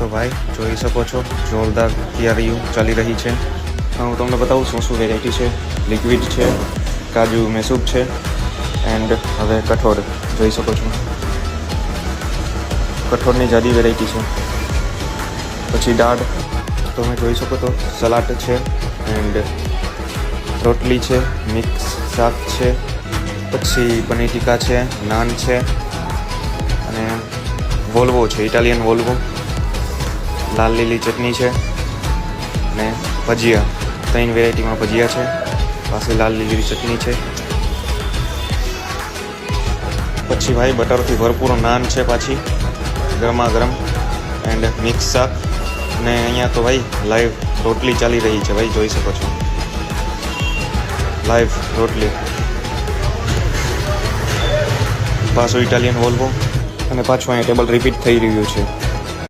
તો ભાઈ, જોઈ શકો છો, જોરદાર તૈયારીઓ ચાલી રહી છે. હું તમને બતાવું શું શું વેરાયટી છે. લિક્વિડ છે, કાજુ મેસૂબ છે એન્ડ હવે કઠોળ. જોઈ શકો છો. કઠોળની જાદી વેરાયટી છે. પછી દાળ તમે જોઈ શકો તો સલાડ છે એન્ડ રોટલી છે મિક્સ શાક છે, પછી પનીર ટીકા છે, નાન છે, અને વોલ્વો છે, ઇટાલિયન વોલ્વો. લાલ લીલી ચટણી છે અને ભજીયા. ત્રણ વેરાયટીમાં ભજીયા છે. પાસે લાલ લીલી ચટણી છે. પછી ભાઈ બટરથી ભરપૂર નાન છે પાછી ગરમા ગરમ એન્ડ મિક્સ શાક. અને અહીંયા તો ભાઈ લાઈવ રોટલી ચાલી રહી છે ભાઈ, જોઈ શકો છો. લાઈવ રોટલી. પાછું ઇટાલિયન વોલ્વો અને પાછું અહીંયા ટેબલ રિપીટ થઈ રહ્યું છે.